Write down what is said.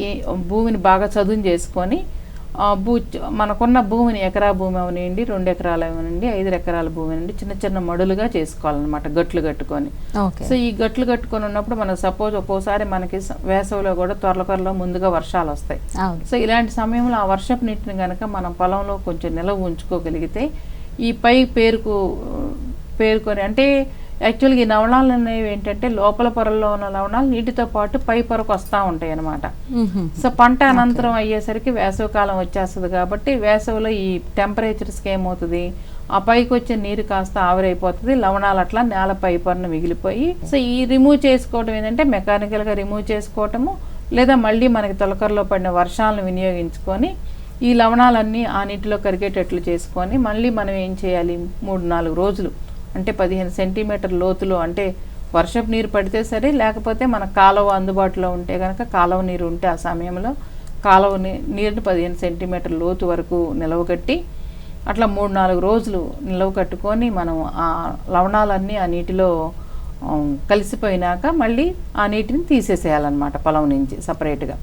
ఈ భూమిని బాగా చదును చేసుకొని భూ మనకున్న భూమిని ఎకరా భూమి అవనివ్వండి రెండు ఎకరాలు అవనండి ఐదు ఎకరాల భూమి అవనండి చిన్న చిన్న మడులుగా చేసుకోవాలన్నమాట గట్లు కట్టుకొని. సో ఈ గట్లు కట్టుకొని ఉన్నప్పుడు మనకు సపోజ్ ఒక్కోసారి మనకి వేసవిలో కూడా త్వరల త్వరలో ముందుగా వర్షాలు వస్తాయి. సో ఇలాంటి సమయంలో ఆ వర్షపు నీటిని కనుక మనం పొలంలో కొంచెం నిలవ ఉంచుకోగలిగితే ఈ పై పేరుకు పేరుకొని అంటే యాక్చువల్గా ఈ లవణాలు అనేవి ఏంటంటే లోపల పొరల్లో ఉన్న లవణాలు నీటితో పాటు పై పొరకు వస్తూ ఉంటాయి అన్నమాట మ్మ్హ్మ్. సో పంట అనంతరం అయ్యేసరికి వేసవికాలం వచ్చేస్తుంది కాబట్టి వేసవిలో ఈ టెంపరేచర్స్కి ఏమవుతుంది? ఆ పైకి వచ్చే నీరు కాస్త ఆవిరైపోతుంది లవణాలు అట్లా నేల పై పొరను మిగిలిపోయి. సో ఈ రిమూవ్ చేసుకోవడం ఏంటంటే మెకానికల్గా రిమూవ్ చేసుకోవటము లేదా మళ్ళీ మనకి తొలకరలో పడిన వర్షాలను వినియోగించుకొని ఈ లవణాలన్నీ ఆ నీటిలో కరిగేటట్లు చేసుకొని మళ్ళీ మనం ఏం చేయాలి? మూడు నాలుగు రోజులు అంటే పదిహేను సెంటీమీటర్ లోతులో అంటే వర్షపు నీరు పడితే సరే లేకపోతే మన కాలువ అందుబాటులో ఉంటే కనుక కాలువ నీరు ఉంటే ఆ సమయంలో కాలువ నీరుని పదిహేను సెంటీమీటర్ లోతు వరకు నిలవగట్టి అట్లా మూడు నాలుగు రోజులు నిలవ కట్టుకొని మనం ఆ లవణాలన్నీ ఆ నీటిలో కలిసిపోయినాక మళ్ళీ ఆ నీటిని తీసేసేయాలన్నమాట పొలం నుంచి సపరేట్గా